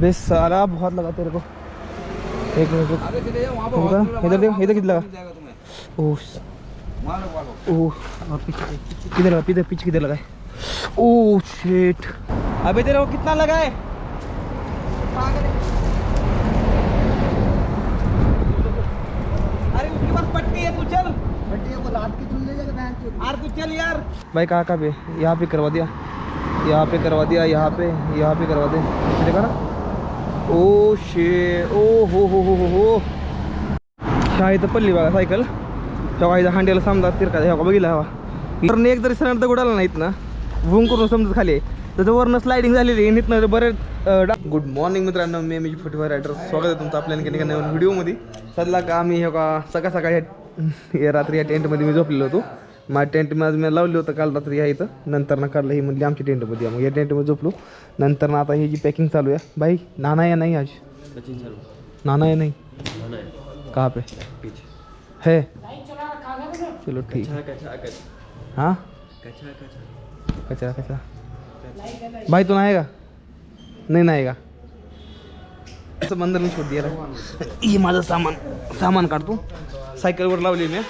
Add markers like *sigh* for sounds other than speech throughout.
सारा बहुत लगा तेरे को। एक मिनट इधर देखो इधर कितना लगा। ओह ओह और पीछे किधर लगा पीछे पीछे किधर लगा है? ओह शिट अबे तेरे को कितना लगा है? अरे उसके पास पट्टी है तू चल यार तू चल यार भाई कहाँ कहाँ पे यहाँ पे करवा दिया। यहाँ पे करवा दिया यहाँ पे यहाँ पे करवा दे। देखा ना? ओ शे ओ हो हो हो हो हो. शाळेत पडली बघा सायकल. तेव्हा इथं हांड्याला समजा तिरका तेव्हा बघितला हवा. वरनं एक जरी सण गुडाला नाहीत ना भूम करून समजत खाली त्याचं वरनं स्लायडिंग झालेली आहे नीतनं बरेच गुड मॉर्निंग मित्रांनो मी मी फोर्टी रायडर स्वागत आहे तुमचं आपल्या आणखी एका नवीन व्हिडिओमध्ये सदला का आम्ही हे का सकाळ सकाळी ह्या- या रात्री या टेंटमध्ये मी झोपलेलो होतो. माझ्या टेंट माझं मी लावलं होतं काल रात्री या इथं. नंतर ना काढलं ही म्हणली आमच्या टेंटमध्ये या. मग या टेंटमध्ये झोपलो. नंतर ना आता ही जी पॅकिंग चालू आहे भाई नाना या नाही आज. नाना या नहीं. कहाँ पे? है. चलो ठीक. हाँ? कचरा कचरा. भाई तू नाही का? नाही नाही का? असं बंदर छोट दिला. हे माझं सामान. सामान काढतो सायकलवर लावली मी.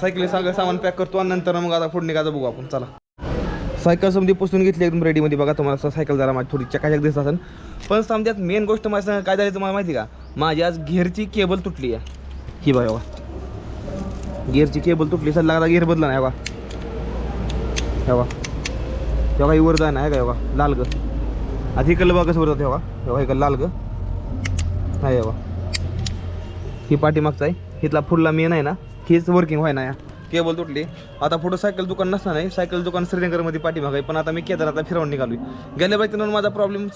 सायकल सगळं सामान पॅक करतो आणि नंतर मग आता पुढे निघायचं बघू आपण. चला. सायकल समधी पुसून घेतली एकदम रेडीमध्ये बघा तुम्हाला असं सायकल जरा माझी थोडी चकाचक दिसत असेल. पण समजात मेन गोष्ट माझ्या काय झाली तुम्हाला माहिती का? माझी आज घेरची केबल तुटली आहे. ही बघा बघा. गिअरची केबल तुटली सर लागला गिअर बदला नाही बघा. हे बघा. तेव्हा वर जाय ना का बघा. लाल ग. आधी इकडलं बघा कसं वर जाते बघा. तेव्हा इकडं लाल ग. नाही बघा. ही पाठीमागचा आहे. इथला फुडला मेन आहे ना हीच वर्किंग व्हाय ना या. केबल तुटली. आता पुढं सायकल दुकान नसणार नाही सायकल दुकान श्रीनगरमध्ये पाठीमाग आहे. पण आता मी केदार आता फिरवून निघालो गेल्या बारतीनं माझा प्रॉब्लेम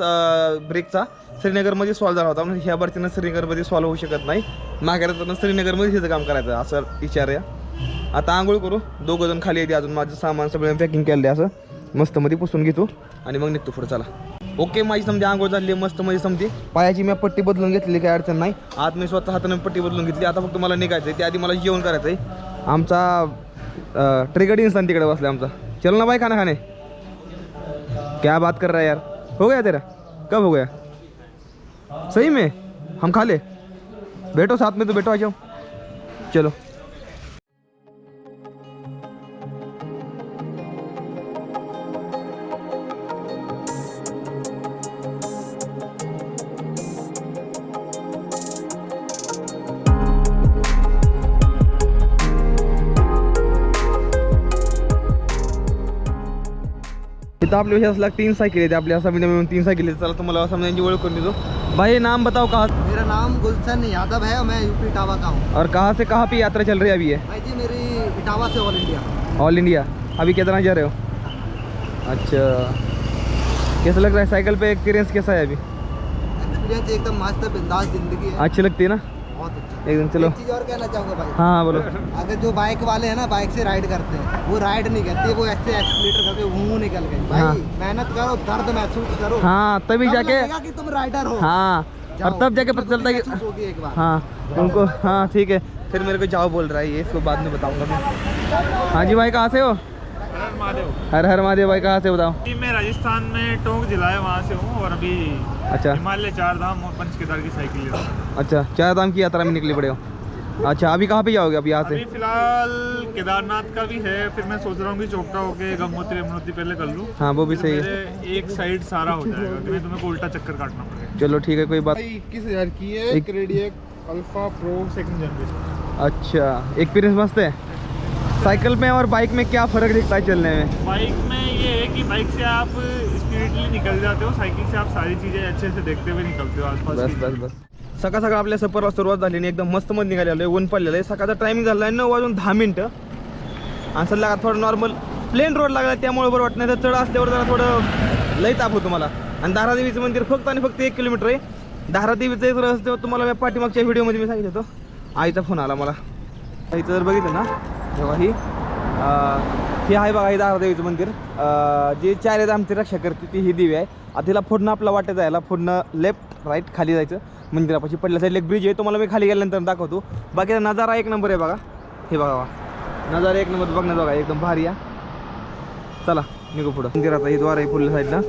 ब्रेकचा श्रीनगरमध्ये सॉल्व्ह झाला होता. म्हणजे ह्या बारतीनं श्रीनगरमध्ये सॉल्व्ह होऊ शकत नाही. माघारात श्रीनगरमध्ये हिचं काम करायचं. असं विचार या. आता आंघोळ करू. दोघं जण खाली येते अजून. माझं सामान सगळं पॅकिंग केलं आहे असं. मस्तमध्ये पुसून घेतो. आणि मग निघतो पुढे. चला. ओके माझी समजा आंघोळ झाली मस्त माझी समजी. पायाची मी पट्टी बदलून घेतली काही अडचण नाही. आज मी स्वतः हाताने पट्टी बदलून घेतली. आता फक्त मला निघायचं आहे त्याआधी मला जेवण करायचं आहे आमचा ट्रिगड इन्सान तिकडे बसला आमचा. चल ना बाय खाना खाने क्या बात कर रहा है यार. हो गया तेरा? कब हो गया? सही में? हम खा ले. बैठो साथ में तो बैठो आ जाओ. चलो. आपल्या विषयास लाग तीन साइकिल आहेत आपल्या. असं मिळून तीन साइकिल आहेत. चला तुम्हाला यांची ओळख करून देतो. भाई नाम बताओ कहाँ मेरा नाम गुलशन यादव है मैं यूपी इटावा का हूँ। और कहाँ से कहाँ पे यात्रा चल रही है अभी है भाई जी मेरी इटावा से ऑल इंडिया ऑल इंडिया अभी केदारनाथ जा रहे हो? अच्छा। कैसा लग रहा है? साइकिल पे एक्सपीरियंस कैसा है अभी? एक्सपीरियंस एकदम मस्त बिंदास ज़िंदगी है। अच्छी लगती है ना? बहुत अच्छा। एकदम चलो। एक चीज़ और कहना चाहूँगा भाई। हाँ बोलो। अगर जो बाइक वाले हैं ना बाइक से राइड करते हैं वो राइड नहीं करते वो ऐसे एक्सीटर करके मुँह निकल गई भाई हाँ। मेहनत करो दर्द महसूस करो। हाँ तभी तब जाके कि तुम राइडर हो। हाँ और तब जाके पता चलता है एक कि हाँ उनको हाँ ठीक है। फिर मेरे को जाओ बोल रहा है ये इसको बाद में बताऊँगा मैं। हाँ जी भाई कहाँ से हो? हर महादेव। हर हर महादेव भाई कहाँ से बताओ? मैं राजस्थान में टोंक जिला है वहाँ से हूँ और अभी अच्छा। हिमालय चार धाम और पंच केदार की साइकिल अच्छा चार धाम की यात्रा में निकले पड़े हो अच्छा अभी कहाँ पे जाओगे? अभी यहाँ से? फ़िलहाल केदारनाथ का भी है फिर मैं सोच रहा हूँ कि चोपटा होके गंगोत्री यमुनोत्री पहले कर लूँ। हाँ वो भी सही है। एक साइड सारा हो जाएगा नहीं तुम्हें को उल्टा चक्कर काटना पड़ेगा। चलो ठीक है कोई बात इक्कीस हज़ार की है? एक- रेडियक अल्फ़ा प्रो सेकंड जनरेशन अच्छा एक्सपीरियंस मस्त है। साइकिल में और बाइक में क्या फ़र्क दिखता है चलने में? बाइक में ये है कि बाइक से आप स्पीडली निकल जाते हो. साइकिल से आप सारी चीज़ें अच्छे से देखते हुए निकलते हो आसपास बस बस बस. सकाळ सकाळ आपल्या सफरला सुरुवात झाली आणि एकदम मस्त मध्ये निघालेलं आहे. ऊन पडलेलं आहे. सकाळचा टायमिंग झाला आहे. नऊ वाजून दहा मिनटं. आणि सध्या थोडं नॉर्मल प्लेन रोड लागला त्यामुळे बरं वाटत नाही तर चढ असल्यावर जरा थोडं लई ताप होतो मला. आणि धारादेवीचं मंदिर फक्त आणि फक्त एक किलोमीटर आहे. धारादेवीचं एक रस्ते तुम्हाला पाठीमागच्या व्हिडिओमध्ये मी सांगितलं होतं. आईचा फोन आला मला. इथं जर बघितलं ना तेव्हा ही हे आहे बघा हे दारादेवीचं मंदिर. जे चार आमची रक्षा करते ती ही देवी आहे. आता तिला फोडणं आपला वाटत जायला फोडणं लेफ्ट राईट खाली जायचं मंदिरापाशी. पडल्या साईडला एक ब्रिज आहे तुम्हाला मी खाली गेल्यानंतर दाखवतो. बाकीचा नजारा एक नंबर आहे बघा. हे बघा बघा. नजारा एक नंबर बघण्यात बघा एकदम भारी आहे. चला निघू पुढं. मंदिराचा हे द्वार आहे पुढल्या साईडला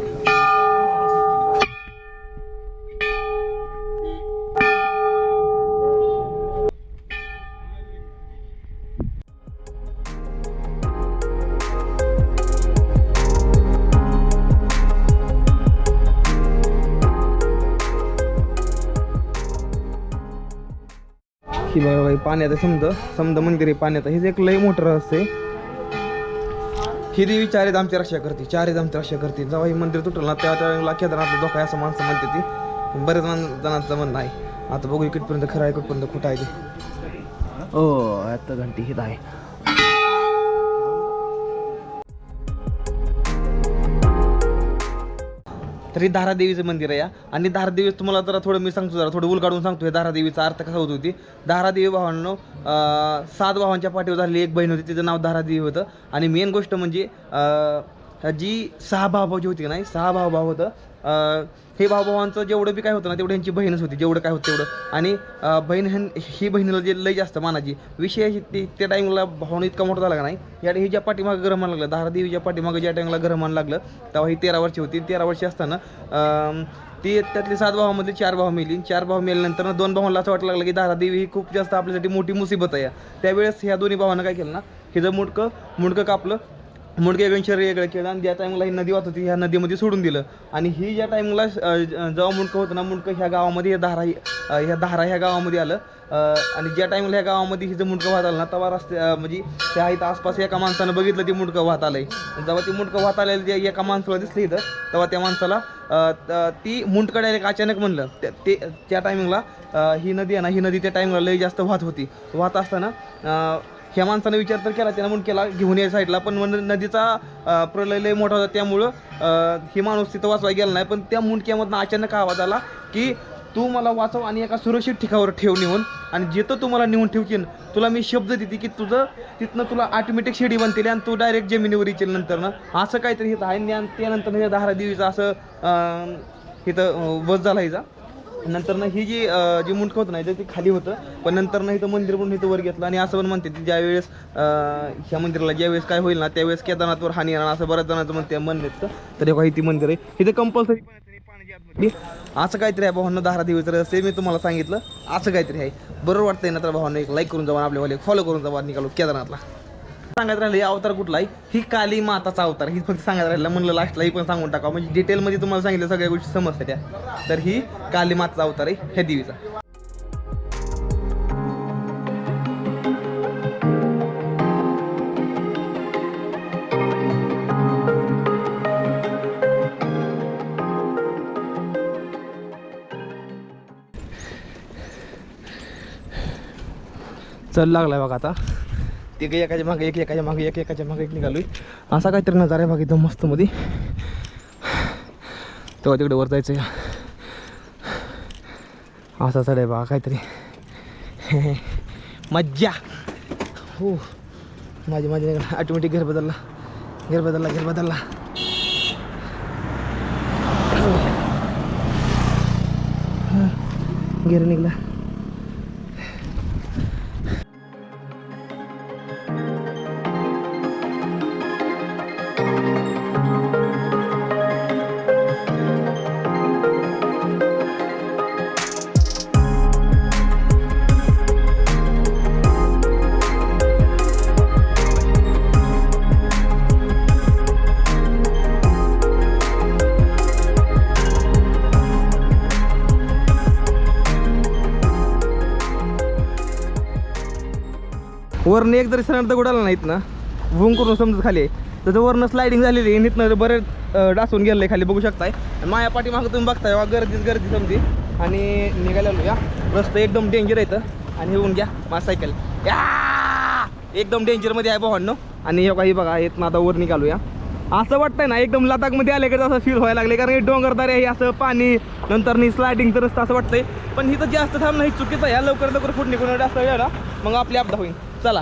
आहे पाण्याचं समज समज मंदिर आहे पाण्याचं. हेच एक लय मोठं रहस्य आहे. ही देवी चारीत आमची रक्षा करते चारीत आमची रक्षा करते. जेव्हा हे मंदिर तुटलं ना त्या त्यावेळेला केदारनाथला धोका आहे असं माणसं म्हणते ती. बरेच जण- जणांचं म्हणणं आहे. आता बघू कुठपर्यंत खरं आहे कुठपर्यंत खोटं आहे ते. ओ आता घंटी हित आहे. तर हे धारादेवीचं मंदिर आहे या. आणि धारादेवी तुम्हाला जरा थोडं मी सांगतो जरा थोडं उलगाडून सांगतो. हे धारादेवीचा अर्थ कसा होत होती धारादेवी भावांनो सात भावांच्या पाठीवर झालेली एक बहीण होती तिचं नाव धारादेवी होतं. आणि मेन गोष्ट म्हणजे जी सहा भाऊ भाऊ जी होती का नाही सहा भावभाव होतं. हे भाऊभावांचं जेवढं बी काय होतं ना तेवढं यांची बहीणच होती जेवढं काय होतं तेवढं. आणि बहीण ह्यां- ही बहिणीला जे लय जास्त मानाची विषय ती त्या टाईमला भावना इतका मोठा झाला का नाही या हे ज्या पाठीमागं गरम लागलं धारादेवीच्या पाठीमागं ज्या टाईमला गरम लागलं तेव्हा ही तेरा वर्षी होती. तेरा वर्षी असताना ती त्यातले सात भावामध्ये चार भाव मेली. चार भाव मिळाल्यानंतर ना दोन भावांना असं वाटलं लागलं की धारादेवी ही खूप जास्त आपल्यासाठी मोठी मुसीबत आहे. त्यावेळेस ह्या दोन्ही भावानं काय केलं ना हिचं मुडकं मुडकं कापलं मुडके वेगळं शरीर वेगळं केलं आणि ज्या टाईमला ही नदी वाहत होती ह्या नदीमध्ये सोडून दिलं. आणि ही ज्या टाईमला जेव्हा मुंडकं होतं ना मुंडकं ह्या गावामध्ये ह्या धारा ही- ह्या धारा ह्या गावामध्ये आलं. आणि ज्या टाईमला ह्या गावामध्ये हिचं मुंडकं वाहत आलं ना तेव्हा रस्ते म्हणजे त्या इथं आसपास एका माणसानं बघितलं ती मुंडकं वाहत आलं आहे जेव्हा ती मुंडकं वाहत आलेलं जे एका माणसाला दिसली इथं तेव्हा त्या माणसाला त- ती मुंडकं डायरेक्ट अचानक म्हणलं. त्या- ते त्या टायमिंगला ही नदी आहे ना ही नदी त्या टायमिंगला लई जास्त वाहत होती. वाहत असताना ह्या माणसानं विचार तर केला त्यानं म्हणून केला घेऊन या साईडला पण नदीचा प्रलय लय मोठा होता. त्यामुळं हे ही माणूस तिथं वाचवा गेला नाही. पण त्या मुंडक्यामधनं अचानक आवाज आला की तू मला वाचव आणि एका सुरक्षित ठिकावर ठेव नेऊन. आणि जिथं तू मला नेऊन ठेवशील तुला मी शब्द देते की तुझं तिथनं तुला ऑटोमॅटिक शिडी बनतील आणि तू डायरेक्ट जमिनीवर येशील नंतर ना असं काहीतरी हे आहे. आणि त्यानंतर हे देवीचं असं इथं वध झाला हिचा. नंतर ना ही जी अं, जी मुंडकं होतं ना इथं खाली होतं. पण नंतर ना इथं मंदिर पण इथं वर घेतलं आणि असं पण म्हणते की ज्यावेळेस अं, ह्या मंदिराला ज्यावेळेस काय होईल ना त्यावेळेस केदारनाथवर हानी येणार असं बऱ्याच जणांचं म्हणते मन तर. हे काही ती मंदिर आहे. इथं कंपल्सरी असं काहीतरी आहे भावांना दहा देवीचं असे मी तुम्हाला सांगितलं. असं काहीतरी आहे. बरोबर वाटतंय ना तर भावांना एक लाईक करून जावा आपल्यावाले फॉलो करून जावा. निघालो केदारनाथला. सांगायचं राहिलं अवतार कुठला आहे ही काली माताचा अवतार. ही फक्त सांगायचं राहिलं म्हणलं लास्टला ही पण सांगून टाका म्हणजे डिटेलमध्ये तुम्हाला सांगितलं सगळ्या गोष्टी समजतात त्या. तर ही काली माताचा अवतार आहे ह्या देवीचा. चल लागलाय बघा आता. ते काही एकाच्या मागे एक एकाच्या मागे एक एकाच्या मागे एक निघालोय. असा काहीतरी नजारा आहे बघा एकदम मस्त मध्ये तेव्हा तिकडे वर जायचं आहे. असा चढ आहे बा काहीतरी. *laughs* मज्जा. हो. माझी माझी ऑटोमॅटिक घर बदलला. घर बदलला घर बदलला. हो. गेर निघला. वरनं एक जरी सण दगड नाहीत ना भूम करून समजत खाली. आहे त्याचं वरनं स्लायडिंग झालेली आहे नीतनं बरेच डासून गेलं आहे खाली बघू शकताय. आणि पाठीमागं तुम्ही बघताय वा गर्दीच गर्दी समजी. आणि निघालेलो या रस्ता एकदम डेंजर येतं आणि येऊन घ्या माझा सायकल या! एकदम डेंजरमध्ये आहे भावांनो. आणि हे काही बघा येत ना आता वर निघालो या असं वाटतंय ना एकदम लदाखमध्ये आल्याकडे असं फील व्हायला लागले कारण हे डोंगरदार आहे असं पाणी नंतर नि स्लायडिंगचं रस्ता असं वाटतंय. पण इथं जास्त थांबणं ही चुकीचं आहे. लवकर लवकर फुट निघून जास्त वेळ ना मग आपली अपदा होईल. चला.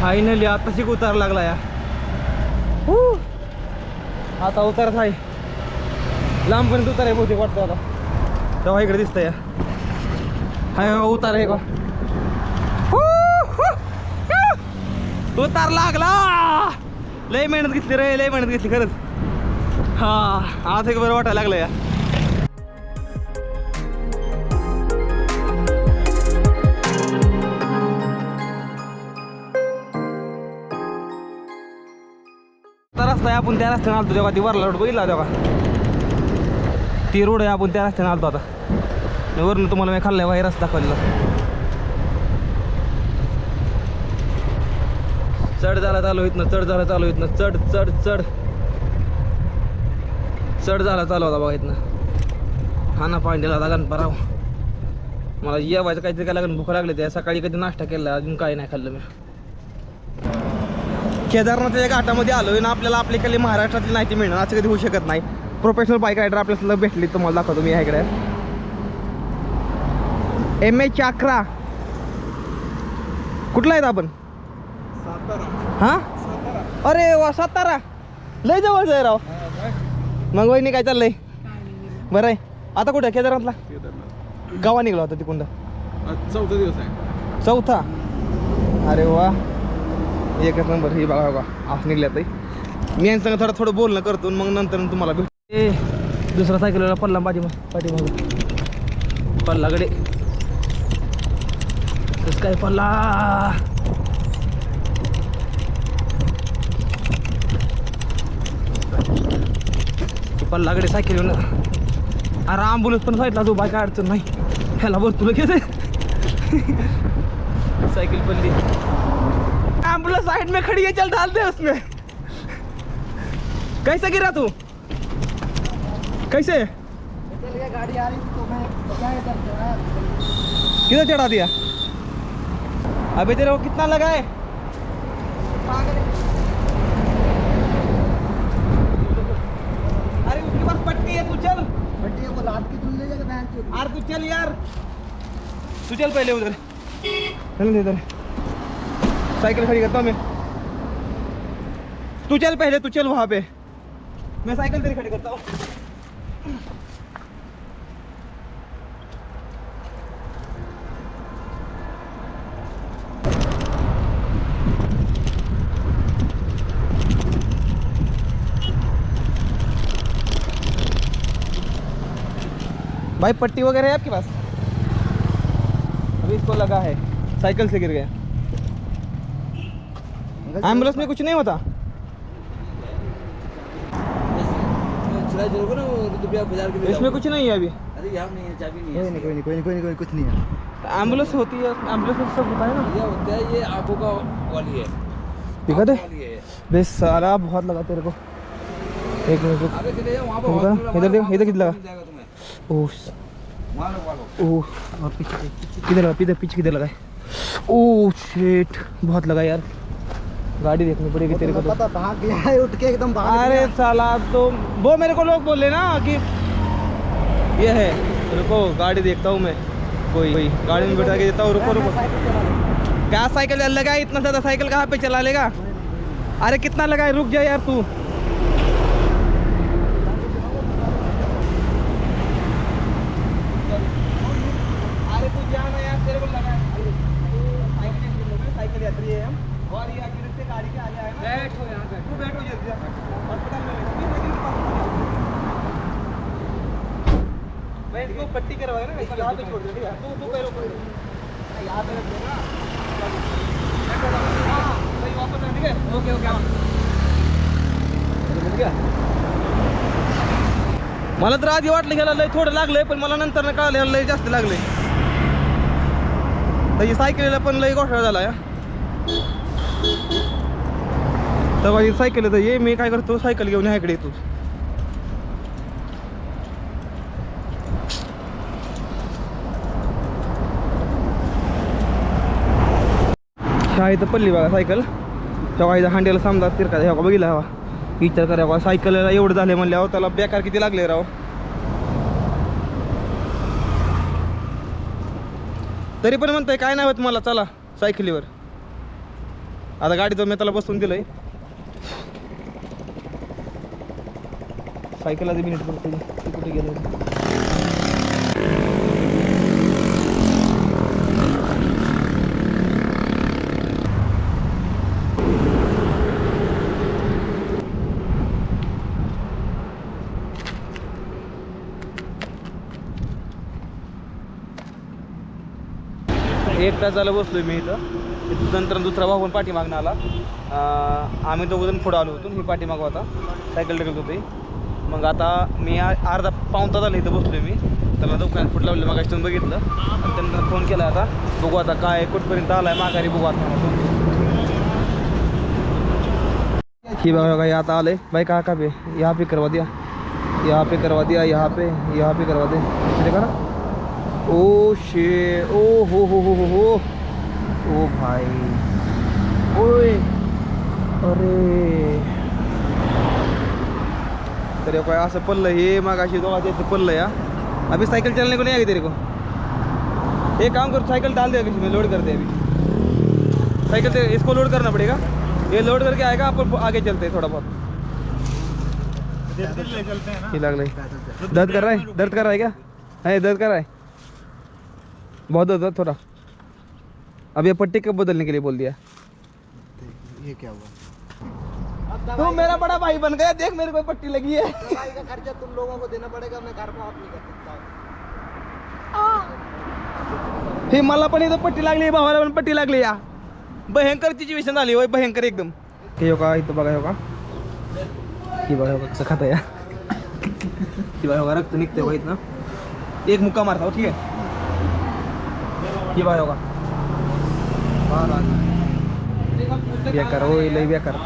फायनली आता शिक उतार लागला या. आता उतारच आहे. लांबपर्यंत उतार आहे बहुतेक वाटतं आता. तेव्हा इकडे दिसतं या. हाय हो, उतार आहे का उतार लागला! लय मेहनत घेतली रे लय मेहनत घेतली खरंच. हा आज एक बरं वाटायला लागलं या. रस्ता आहे आपण त्या रस्त्याने आलतो तेव्हा ती वरला रोड बघितला तेव्हा. ती रोड आहे आपण त्या रस्त्याने आलतो आता. वरून तुम्हाला मी खाल्ल्या रस्ता दाखवलेला चढ झाला चालू इथनं चढ झाला चालू इथनं. चढ चढ चढ. चढ झाला चालू होता बघा इथनं. हा ना पांडेला होता गणपराव मला येवायचं काहीतरी काय लागलं भूक लागली त्या सकाळी कधी नाश्ता केला अजून काही नाही खाल्लं मी. केदारनाथच्या घाटामध्ये आलोय ना आपल्याला आपल्या इकडे महाराष्ट्रातली माहिती मिळणार असं कधी होऊ शकत नाही. प्रोफेशनल बाईक रायडर आपल्याला भेटली तुम्हाला दाखवतो मी ह्या इकडे. एम ए चाकरा. कुठला आहेत आपण? हा? अरे वा सातारा. लय जवळ आहे राव. मग वहिनी काय चाललंय? बरं आहे. आता कुठं केदारनाथला? गावा निघाला होता तिकडं चौथा दिवस आहे. चौथा. अरे वा. एकच नंबर ही बघा बघा. आज ताई मी यांचं थोडं थोडं बोलणं करतो मग नंतर तुम्हाला भेट ए दुसरा सायकलला पल्ला पाठी पाठी पल्ला गडे कस काय पल्ला? पल्लाकडे सायकल अरे ॲम्ब्युलन्स पण साईडला जो बाय काय अडचण नाही. ह्याला बोल तुला घेते सायकल पल्ली. साइड में खड़ी है चल डाल दे उसमें। कैसे गिरा तू? कैसे? किधर चढ़ा दिया? अबे तेरे को कितना लगा है? अरे उसके पास पट्टी है तू चल। बट्टी को रात की ले जाएगा यार तू चल यार। तू चल पहले उधर। चल इधर। साइकिल खड़ी करता हूँ मैं। तू चल पहले, तू चल वहाँ पे। मैं साइकिल तेरी खड़ी करता हूँ। भाई, पट्टी वगैरह है आपके पास? अभी इसको लगा है। साइकिल से गिर गया। एंबुलेंस में कुछ नहीं होता। इसमें कुछ नहीं है अभी। कोई नहीं कोई नहीं कोई नहीं कोई नहीं कोई कुछ नहीं है। एंबुलेंस होती है एंबुलेंस में सब होता है ना। ये होता है ये आँखों का वाली है। दिखा दे। वाली बेस सारा बहुत लगा तेरे को। एक मिनट रुक। hospital इधर देखो, इधर कितना लगा? ओह ओह और पीछे किधर लगा इधर पीछे किधर लगा ओह शिट बहुत लगा यार। गाड़ी देखनी पड़ेगी तेरे को तो। पता भाग गया है उठ के एकदम भाग अरे। साला तो वो मेरे को लोग बोले ना कि ये है रुको गाड़ी देखता हूँ मैं। कोई कोई गाड़ी में बैठा के देता हूँ रुको रुको। क्या साइकिल लगा है? इतना ज़्यादा साइकिल कहाँ पे चला लेगा? अरे कितना लगा है रुक जाए यार तू। नंतर तर आधी वाटलं गेला लय थोडं लागलंय पण मला नंतर कळालं लय जास्त लागलंय. त्याची सायकलीला पण लय घोटाळा झाला या तर माझी सायकल तर ये मी काय करतो सायकल घेऊन ह्याकडे येतो. तर पडली बघा सायकल. तेव्हा इथं हांड्याला समजा तिरका ह्या बघितला हवा विचार करा बघा सायकलला एवढं झाले म्हणल्यावर त्याला बेकार किती लागले राव. तरी पण म्हणतोय काय नाही होत मला चला सायकलीवर. आता गाडीचं मी त्याला बसून दिलंय. सायकल आधी मिनिट बघतो कुठे गेलं एक तास झालं बसलोय मी इथं. नंतर दुसरा भाऊ पण पाठीमागणं आला. आम्ही दोघंजण पुढं आलो होतो ही पाठीमागं होता. सायकल टेकत होती. मग आता मी अर्धा पाऊन तास झाला इथं बसलो मी. त्याला दुकानात फुट लावलं मग तुम्ही बघितलं. आणि त्यांना फोन केला आता बघू आता काय कुठपर्यंत आला आहे माघारी बघू आता. ही बघा बघा ये आता आलं आहे बाई का पे यहाँ पे करवा दिया यहाँ पे करवा दिया यहाँ पे यहाँ पे करवा दे का ना ओ शे ओ हो हो हो हो हो ओ भाई ओए अरे. तर काय असं पडलं हे मग अशी दोघांच्या इथे पडलं या अभी साइकिल चलने को नहीं आएगी तेरे को। एक काम कर साइकिल डाल दे अभी इसमें लोड कर दे अभी। साइकिल से इसको लोड करना पड़ेगा। ये लोड करके आएगा आप आगे चलते हैं थोड़ा बहुत। ले हैं दर्द कर रहा है? दर्द कर रहा है क्या? है दर्द कर रहा है? बहुत दर्द है थोड़ा. अब ये पट्टी कब बदलने के लिए बोल दिया. ये क्या हुआ? तू मेरा बड़ा भाई बन गया देख मेरे को पट्टी लगी है. दवाई का खर्चा तुम लोगों को देना पड़ेगा मैं घर में नहीं कर सकता हे। मला पण इथं पट्टी लागली भावाला पण पट्टी लागली या. भयंकर सिच्युएशन झाली होय भयंकर एकदम. हे हो का इथं बघा हो का. ही बघा हो का कसं खाता या. ही बघा हो का रक्त निघते बघा इथनं. एक मुक्का मारता हो ठीक आहे. ही बघा हो का बेकार हो लय बेकार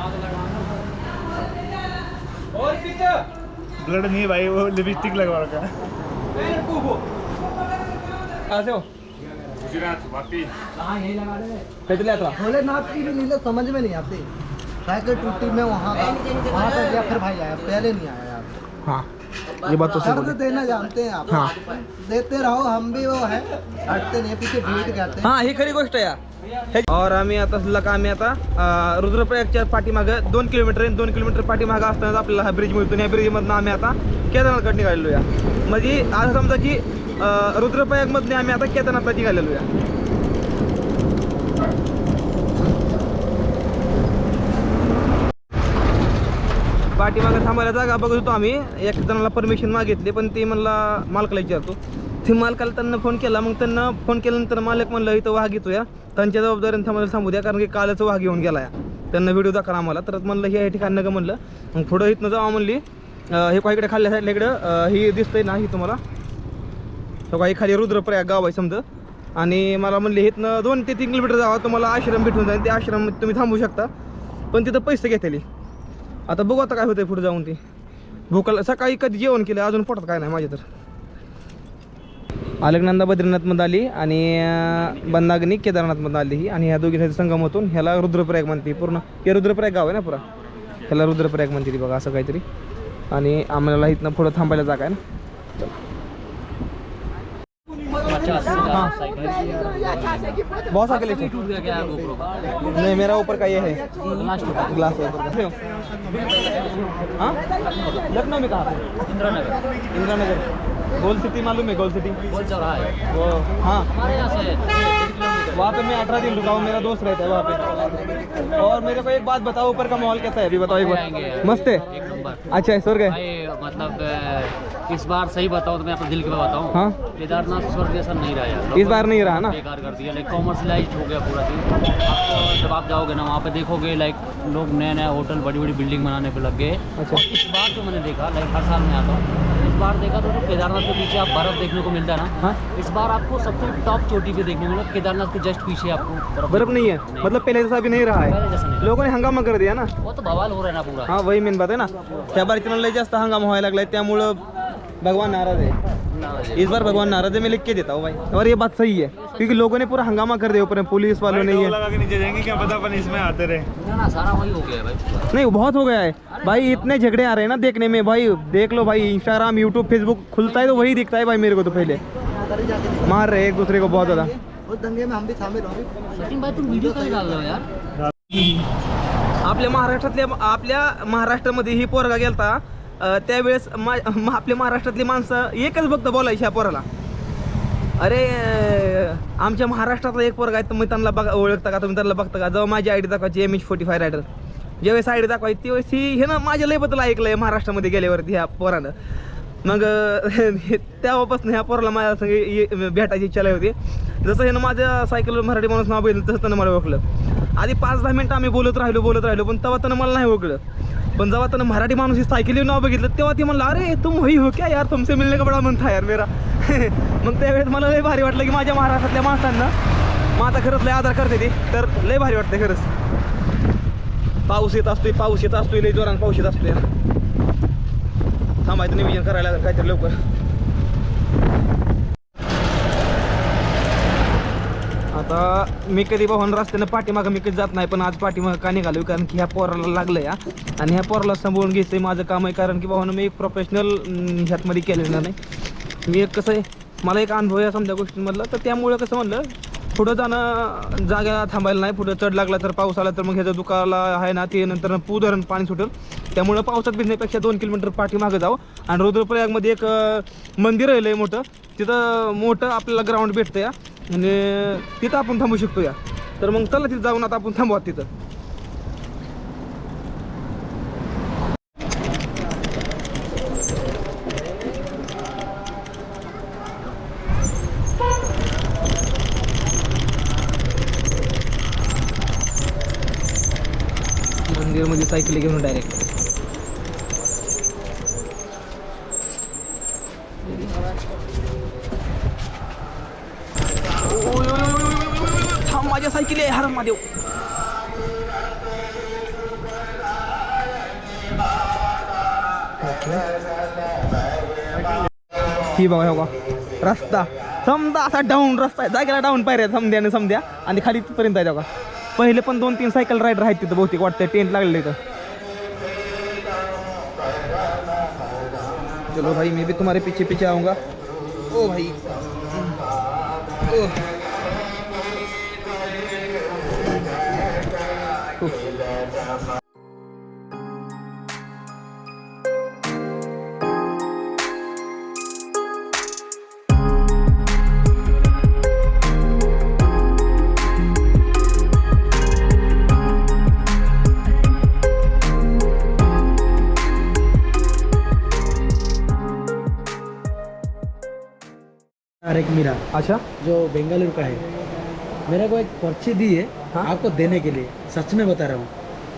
ब्लड नहीं भाई वो लिपस्टिक लगवा रखा है। कहाँ से हो? गुजरात वापी। कैसे आता भोलेनाथ की भी लीला समझ में नहीं आती। साइकिल टूटी में वहाँ वहाँ तक गया फिर भाई आया। पहले नहीं आया यार। हाँ। ये बात तो सही बोली। देना जानते हैं आप। हाँ। देते रहो हम भी वो है। हटते नहीं पीछे भीड़ कहते हैं। हा ही खरी गोष्ट आहे या. हे- और आम्ही आता सलग आम्ही आता रुद्रप्रयागच्या पाठीमागं दोन किलोमीटर दोन किलोमीटर पाठीमागं असताना आपल्याला हा ब्रिज मिळतो या ब्रिजमधनं आम्ही आता केदारनाथकडे निघालेलो या. म्हणजे आज समजा की रुद्रप्रयागमधने आम्ही आता केदारनाथला निघालेलो या. पाठीमागं थांबायला जागा बघत होतो आम्ही. एक जणाला परमिशन मागितली पण ते म्हणला मालकाला विचारतो. ते मालकाला त्यांना फोन केला. मग त्यांना फोन केल्यानंतर मालक म्हणलं इथं वाघ येतो या त्यांच्या जबाबदारीने थांबायला थांबू द्या कारण की कालच वाघ येऊन गेला या त्यांना व्हिडिओ दाखवा आम्हाला. तर म्हणलं हे ठिकाण का म्हणलं. मग पुढं इथनं जावा म्हणली हे काही इकडे खाल्ल्या साईडला इकडं ही दिसतंय ना ही तुम्हाला. तो काही खाली रुद्रप्रयाग गाव आहे समजा. आणि मला म्हणले इथनं दोन ते तीन किलोमीटर जावा तुम्हाला आश्रम भेटून जाईल. ते आश्रम तुम्ही थांबू शकता. पण तिथं पैसे घेतले. आता बघू आता काय होतंय पुढे जाऊन ते. भूकाला सकाळी कधी जेवण केलं अजून पोटात काय नाही माझ्या तर. अलगनंदा बद्रीनाथमध्ये आली आणि अं, केदारनाथमध्ये आली ही आणि ह्या दोघी संगमातून ह्याला रुद्रप्रयाग म्हणते. पूर्ण हे रुद्रप्रयाग गाव आहे ना पुरा? ह्याला रुद्रप्रयाग म्हणते ती बघा असं काहीतरी. आणि आम्हाला इथनं पुढं थांबायला जागा आहे ना. बहुत अकेले थे नहीं मेरा ऊपर का ये है। ग्लास है ऊपर का। हाँ? लखनऊ में कहा था इंदिरा नगर इंदिरा नगर गोल सिटी मालूम है गोल सिटी? गोल चौराहा है। वो हाँ। वहाँ पे मैं अठारह दिन रुका हूँ मेरा दोस्त रहता है वहाँ पे। और मेरे को एक बात बताओ ऊपर का माहौल कैसा है? अभी बताओ एक बार। मस्त है? अच्छा है स्वर्ग है मतलब इस बार सही बताओ तो मैं अपने दिल की बात बताऊँ। हाँ। केदारनाथ स्वर्ग जैसा नहीं रहा यार। इस बार नहीं रहा ना? बेकार कर दिया। लाइक कॉमर्शलाइज हो गया पूरा दिन। जब आप जाओगे ना वहाँ पे देखोगे लाइक लोग नए नए होटल बड़ी बड़ी बिल्डिंग बनाने पे लग गए। अच्छा। इस बार जो मैंने देखा लाइक हर साल मैं आता हूँ। बार देखा तो जो केदारनाथ के पीछे आप बर्फ देखने को मिलता है ना हाँ। इस बार आपको सबसे टॉप चोटी पे देखने को मिला केदारनाथ के जस्ट पीछे आपको बर्फ नहीं है मतलब पहले जैसा अभी नहीं रहा है। नहीं लोगों ने हंगामा कर दिया ना। वो तो बवाल हो रहा है ना पूरा। हाँ वही मेन बात है ना। त्या बारीचं लय जास्त हंगाम व्हायला लागलाय त्यामुळं भगवान नाराज़ है। इस बार भगवान नाराज़ है मैं लिख के देता हूँ भाई। और ये बात सही है क्योंकि लोगों ने पूरा हंगामा कर दिया ऊपर में पुलिस वालों ने ये। लगा के नीचे जाएँगे क्या पता अपन इसमें आते रहे। ना ना सारा वही हो गया भाई। नहीं बहुत हो गया है। भाई इतने झगड़े आ रहे हैं ना देखने में भाई देख लो भाई इंस्टाग्राम यूट्यूब फेसबुक खुलता है तो वही दिखता है भाई मेरे को तो पहले। मार रहे एक दूसरे को बहुत ज़्यादा। दंगे में हम भी शामिल होंगे सचिन भाई तुम वीडियो कहीं डाल रहे हो यार? आपल्या महाराष्ट्रातल्या आपल्या महाराष्ट्रामध्ये ही पोरगा गेलता त्यावेळेस मा मा- आपल्या महाराष्ट्रातली माणसं एकच फक्त बोलायची ह्या पोराला. अरे आमच्या महाराष्ट्रातला एक पोरगा आहे तुम्ही त्यांना बघा ओळखता का? तुम्ही त्यांना बघता का? जेव्हा माझी आयडी दाखवायची M H forty five rider. ज्यावेळेस आयडी दाखवायची त्यावेळेस ही हे ना माझ्या लयबद्दल आहे महाराष्ट्रामध्ये गेल्यावरती ह्या पोरानं. मग हे- *laughs* तेव्हापासून ह्या पोराला माझ्या संग ये- भेटायची इच्छा लय होती. जसं हे ना माझ्या सायकलवर मराठी माणूस नाव बघितलं तसं त्यानं मला ओळखलं. आधी पाच दहा मिनटं आम्ही बोलत राहिलो बोलत राहिलो पण तेव्हा त्यानं मला नाही ओळखलं. पण जेव्हा त्यानं मराठी माणूस ही सायकली नाव बघितलं तेव्हा ती म्हणलं अरे तुम वही हो क्या यार तुमसे मिलने का बडा म्हणता यार मेरा. *laughs* मग त्यावेळेस मला लय भारी वाटलं की माझ्या महाराष्ट्रातल्या माणसांना माझा खरंच लय आदर करते ती तर लय भारी वाटते खरंच. पाऊस येत असतोय पाऊस येत असतोय लय जोरान पाऊस येत असतोय. थांबायचं नियोजन करायला लागेल काहीतरी लवकर. आता मी कधी भाऊन रस्त्यानं पाठीमागं मी कधी जात नाही पण आज पाठीमागं का निघालो कारण की ह्या पोराला लागलं या आणि ह्या पोराला सांभाळून घ्यायचं आहे माझं काम आहे कारण की भाऊनं मी एक प्रोफेशनल ह्यातमध्ये केलेलं नाही. मी एक कसं आहे मला एक अनुभव आहे समजा गोष्टींमधला. तर त्यामुळे कसं म्हणलं पुढं जाणं जागेला थांबायला नाही. पुढं चढ लागला तर पाऊस आला तर मग ह्याचं दुकाला आहे ना ते नंतर पू धरण पाणी सुटेल. त्यामुळं पावसात भिजण्यापेक्षा दोन किलोमीटर पाठीमागं जावं. आणि रुद्रप्रयागमध्ये एक मंदिर मंदिर आहे मोठं. तिथं मोठं आपल्याला ग्राउंड भेटतं या. आणि तिथं आपण थांबू शकतो या. तर मग चला तिथं जाऊन आता आपण थांबवा तिथं. सायकल घेऊन डायरेक्ट थांब माझ्या सायकली आहे हर महादेव. ही बघा हो रस्ता. समजा असा डाऊन रस्ता आहे. जागेला डाऊन पायऱ्या ना समध्या. आणि खाली तिथपर्यंत आहे बघा. पहिले पण दोन तीन सायकल रायडर आहेत तिथं बहुतेक वाटतं टेंट लगे तो चलो भाई, मैं भी तुम्हारे पीछे पीछे आऊँगा. ओ भाई. ओ. अच्छा? जो बेंगलुरु का है। मेरे को एक पर्ची दी है हाँ? आपको देने के लिए। सच में बता रहा हूँ।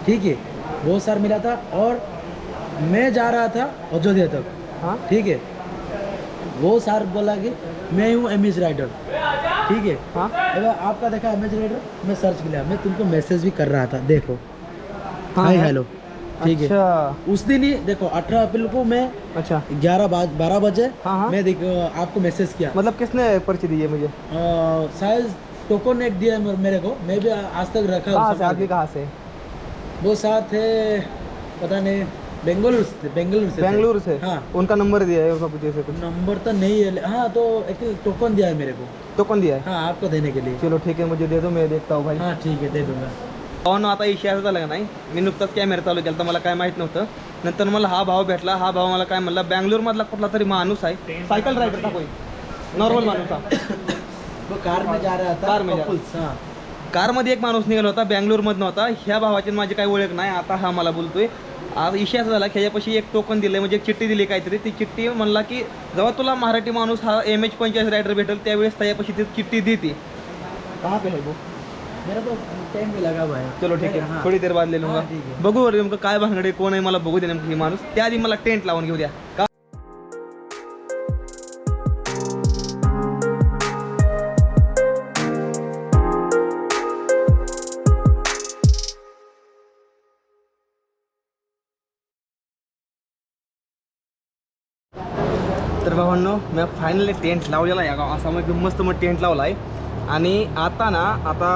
ठीक है? वो सर मिला था और मैं जा रहा था अयोध्या तक। हाँ? ठीक है? वो सर बोला कि मैं हूँ एम राइडर ठीक है? हाँ? अगर आपका देखा एम राइडर मैं सर्च किया। मैं तुमको मैसेज भी कर रहा था। देखो। हाँ, हाय हाँ। हेलो ठीक है। अच्छा। उस दिन ही देखो अठारह अप्रैल को मैं अच्छा। ग्यारह बारह बजे हाँ, हाँ। मैं देख आपको मैसेज किया। मतलब किसने पर्ची दी है मुझे? शायद टोकन एक दिया मेरे को। मैं भी आज तक रखा कहाँ से आदमी कहाँ से? वो साथ है पता नहीं बेंगलुरु से बेंगलुरु से। बेंगलुरु से? हाँ। उनका नंबर दिया है उसका कुछ ऐसे कुछ? नंबर तो नहीं है हाँ तो एक टोकन दिया है मेरे को। तो कौन दिया है? हाँ आपको देने के लिए। चलो ठीक है मुझे दे दो मैं देखता हूँ भाई। हाँ ठीक है दे दूँगा। भावानं आता इशे असं झालं का नाही? मी नुकताच कॅमेरा चालू केला तर मला काय माहीत नव्हतं. नंतर मला हा भाव भेटला. हा भाव मला काय म्हणला बँगलोर मधला कुठला तरी माणूस आहे. सायकल रायडर टाकोय नॉर्मल माणूस हा. कार कारमध्ये एक माणूस निघाला होता बँगलोरमधनं होता. ह्या भावाची माझी काही ओळख नाही. आता हा मला बोलतोय. आज इशे असं झाला ह्याच्यापाशी एक टोकन दिलं म्हणजे एक चिठ्ठी दिली काहीतरी. ती चिठ्ठी म्हणला की जेव्हा तुला मराठी माणूस हा एम एच पंचायत रायडर भेटेल त्यावेळेस त्याच्यापाशी ती चिठ्ठी देते. कहाँ पे है वो? मेरा तो टाइम भी लगा हुआ चलो ठीक आहे हाँ। थोडी देर बाद ले लूंगा। बघू बरं नेमकं काय भानगडे कोण आहे मला बघू दे नेमकं हे माणूस. त्याआधी मला टेंट लावून घेऊ द्या. का? तर भावांनो मी फायनली टेंट लावलेला आहे. असा मग मस्त मग टेंट लावला आहे आणि आता ना आता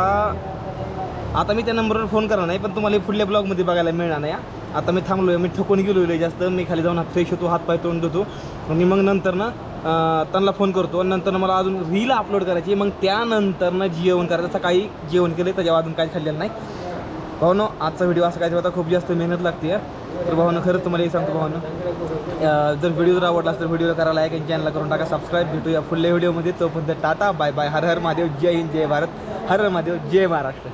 आता मी त्या नंबरवर फोन करणार नाही पण तुम्हाला हे पुढल्या ब्लॉगमध्ये बघायला मिळणार नाही आता मी थांबलो आहे मी थकून गेलो आहे जास्त मी खाली जाऊन फ्रेश होतो हात पाय तोंड धुतो. आणि मग नंतर ना त्यांना फोन करतो. आणि नंतर मला अजून रील अपलोड करायची मग त्यानंतर ना जेवण करायचं. सकाळी जेवण केलं त्याच्यावर अजून काही खाल्लेलं नाही. भावनो आजचा व्हिडिओ असा काय होता खूप जास्त मेहनत लागते तर भावानं खरंच तुम्हाला हे सांगतो भावानं. जर व्हिडिओ जर आवडला तर व्हिडिओ करा लाईक आणि चॅनलला करून टाका. सबस्क्राईब भेटूया पुढल्या व्हिडिओमध्ये तोपर्यंत टाटा बाय बाय हर हर महादेव. जय हिंद जय भारत. हर हर महादेव. जय महाराष्ट्र.